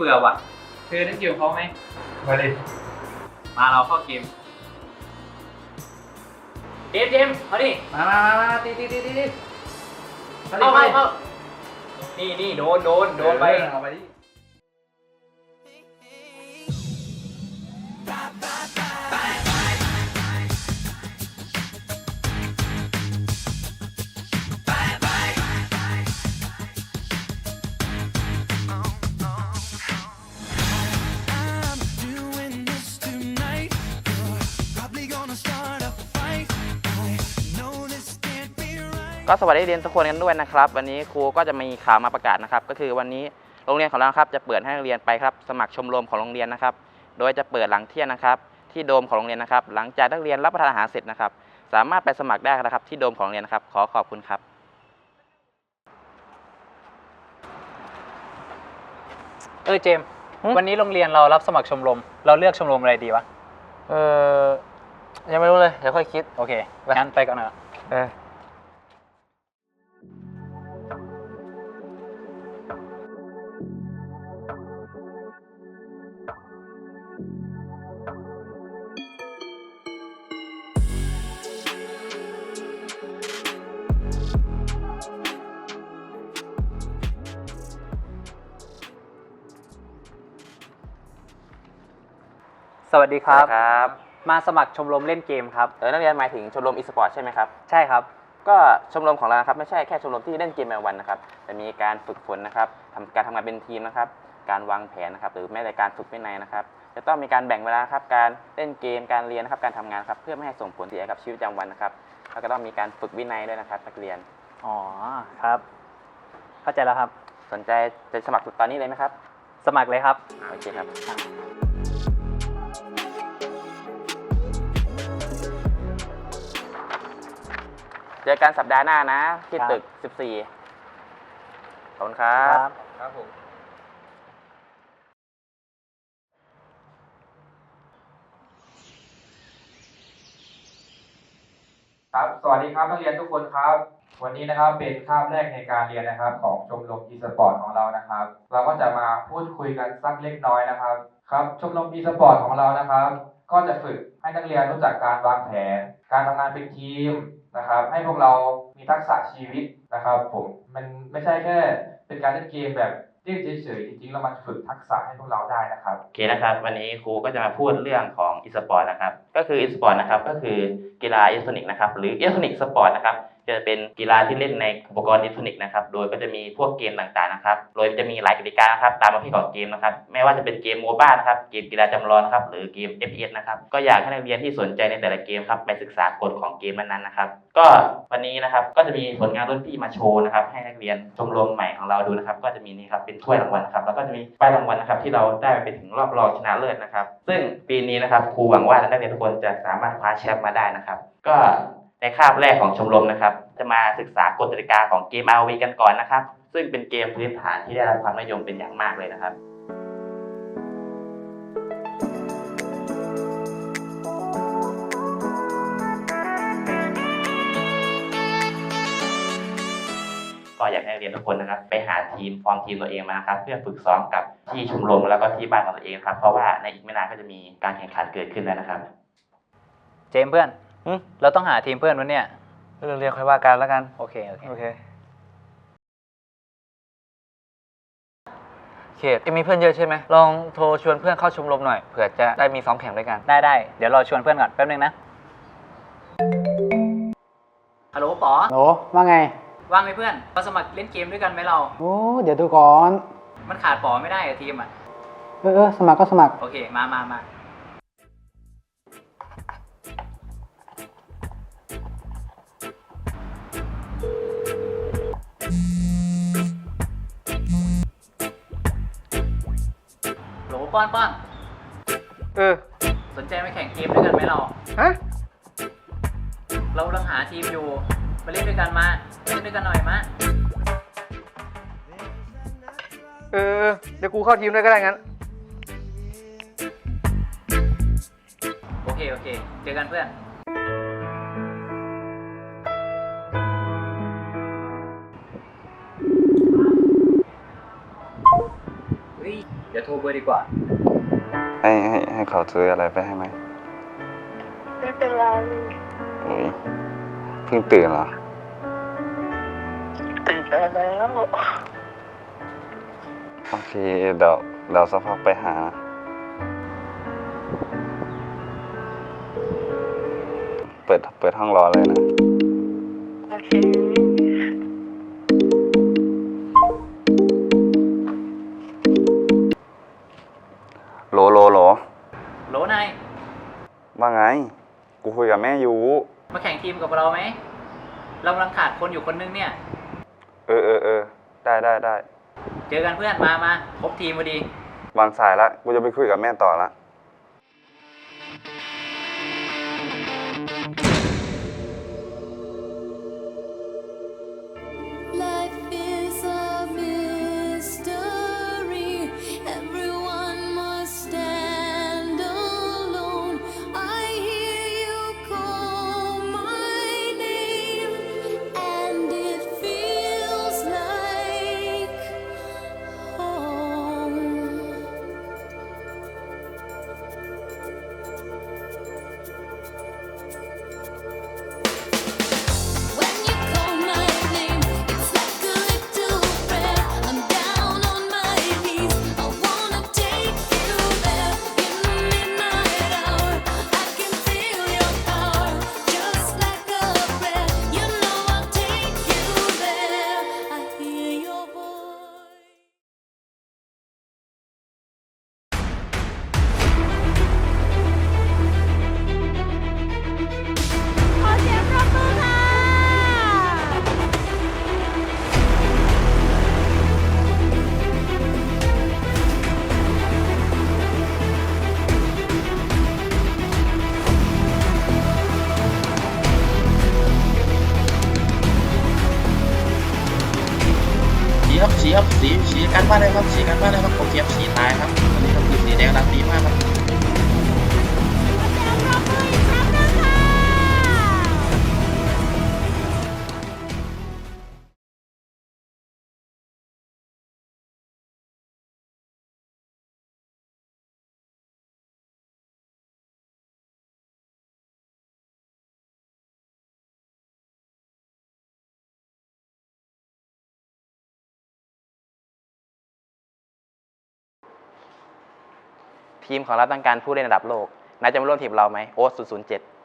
บื่อว่ะ เธอเล่นเกมกับเขาไหม มาดิมาเราเข้าเกมเจมส์เจมส์เอาดิมามามามาตีตีตีตีตีเข้าเข้าเข้านี่นี่โดนโดนโดนไป เอาไปดิ ก็สวัสดีเรียนทุกคนกันด้วยนะครับ วันนี้ครูก็จะมีข่าวมาประกาศนะครับ ก็คือวันนี้โรงเรียนของเราครับจะเปิดให้นักเรียนไปครับสมัครชมรมของโรงเรียนนะครับ โดยจะเปิดหลังเที่ยงนะครับ ที่โดมของโรงเรียนนะครับ หลังจากนักเรียนรับประทานอาหารเสร็จนะครับ สามารถไปสมัครได้นะครับ ที่โดมของโรงเรียนนะครับ ขอขอบคุณครับเออเจมส์วันนี้โรงเรียนเรารับสมัครชมรม เราเลือกชมรมอะไรดีวะเออยังไม่รู้เลยเดี๋ยวค่อยคิดโอเคงั้นไปก่อนนะเออ สวัสดีครับ ครับมาสมัครชมรมเล่นเกมครับ เออนักเรียนหมายถึงชมรมอีสปอร์ตใช่ไหมครับ ใช่ครับ ก็ชมรมของเรานะครับไม่ใช่แค่ชมรมที่เล่นเกมในวันนะครับ แต่มีการฝึกฝนนะครับทำการทำงานเป็นทีมนะครับ การวางแผนนะครับ หรือแม้แต่การฝึกวินัยนะครับ จะต้องมีการแบ่งเวลาครับ การเล่นเกม การเรียนนะครับ การทำงานครับ เพื่อไม่ให้ส่งผลเสียกับชีวิตประจำวันนะครับ แล้วก็ต้องมีการฝึกวินัยด้วยนะครับนักเรียน อ๋อครับ เข้าใจแล้วครับ สนใจจะสมัครตอนนี้เลยไหมครับ สมัครเลยครับอ่าโอเคครับ เจอกันสัปดาห์หน้านะ ที่ครับ ตึก 14 ขอบคุณครับ ครับผม ครับ สวัสดีครับนักเรียนทุกคนครับ วันนี้นะครับเป็นคาบแรกในการเรียนนะครับ ของชมรม e-sport ของเรานะครับ เราก็จะมาพูดคุยกันสักเล็กน้อยนะครับ ครับชมรม e-sport ของเรานะครับ ก็จะฝึกให้นักเรียนรู้จักการวางแผน การทำงานเป็นทีม นะครับ ให้พวกเรามีทักษะชีวิตนะครับ ผมมันไม่ใช่แค่เป็นการเล่นเกมแบบเล่นเฉยๆจริงๆแล้วมันฝึกทักษะให้พวกเราได้นะครับโอเคนะครับ วันนี้ครูก็จะมาพูดเรื่องของอีสปอร์ตนะครับ ก็คืออีสปอร์ตนะครับก็คือกีฬาอิเล็กทรอนิกส์นะครับหรืออิเล็กทรอนิกส์สปอร์ตนะครับ จะเป็นกีฬาที่เล่นในอุปกรณ์อิเล็กทรอนิกส์นะครับโดยก็จะมีพวกเกมต่างๆนะครับโดยจะมีหลายกติกานะครับตามประเภทของเกมนะครับไม่ว่าจะเป็นเกมโมบ้านะครับเกมกีฬาจำลองนะครับหรือเกม FPS นะครับก็อยากให้นักเรียนที่สนใจในแต่ละเกมครับไปศึกษากฎของเกมนั้นๆนะครับก็วันนี้นะครับก็จะมีผลงานรุ่นพี่มาโชว์นะครับให้นักเรียนชมรมใหม่ของเราดูนะครับก็จะมีนี่ครับเป็นถ้วยรางวัลนะครับแล้วก็จะมีป้ายรางวัลนะครับที่เราได้ไปถึงรอบรองชนะเลิศนะครับ ซึ่งปีนี้นะครับครูหวังว่านักเรียนทุกคนจะสามารถคว้าแชมป์มาได้นะครับ ก็ ในคาบแรกของชมรมนะครับ จะมาศึกษากฎกติกาของเกม RV กันก่อนนะครับ ซึ่งเป็นเกมพื้นฐานที่ได้รับความนิยมเป็นอย่างมากเลยนะครับก็อยากให้เรียนทุกคนนะครับ ไปหาทีมฟอร์มทีมตัวเองมาครับ เพื่อฝึกซ้อมกับที่ชมรมแล้วก็ที่บ้านของตัวเองครับ เพราะว่าในอีกไม่นานก็จะมีการแข่งขันเกิดขึ้นแล้วนะครับ เจมเพื่อน หึเราต้องหาทีมเพื่อนวันเนี่ย เรื่องเรียนค่อยว่ากันแล้วกัน โอเค โอเค โอเค เขตเอ็มมีเพื่อนเยอะใช่ไหม ลองโทรชวนเพื่อนเข้าชมรมหน่อย เผื่อจะได้มีซ้อมแข่งด้วยกัน ได้ได้ เดี๋ยวเราชวนเพื่อนก่อนแป๊บนึงนะ ฮัลโหลป๋อ โหลว่าไง ว่างไหมเพื่อนมาสมัครเล่นเกมด้วยกันไหมเรา โอ้ เดี๋ยวดูก่อน มันขาดป๋อไม่ได้อะทีมอะเออเออสมัครก็สมัคร โอเค มามามา ป้อนป้อน เออ สนใจมาแข่งเกมด้วยกันไหมเรา ฮะ เรากำลังหาทีมอยู่ มาเล่นด้วยกันมามาเล่นด้วยกันหน่อยมาเออ เดี๋ยวกูเข้าทีมด้วยก็ได้งั้น โอเคโอเค เจอกันเพื่อน เฮ้ยเดี๋ยวโทรรเบอร์ดีกว่า ให้ให้ให้เขาซื้ออะไรไปให้ไหมไม่เป็นไรอุ้ยเพิ่งตื่นเหรอ ตื่นแล้วโอเคเดี๋ยวเดี๋ยวสักพักไปหาเปิดเปิดห้องรอเลยนะ โอเค กับเราไหมเรากำลังขาดคนอยู่คนนึงเนี่ย เออเออเออได้ได้ได้ เจอกันเพื่อนมามาครบทีมพอดี วางสายละ กูจะไปคุยกับแม่ต่อละ ครับสีครับสีสีกันบ้านเลยครับสีกันบ้านเลยครับโอเทียบสีตายครับอันนี้ก็คือสีแดงรักดีมากครับ ทีมของเราต้องการผู้เล่นระดับโลกนายจะมาร่วมทีมเราไหมโอ๊ต007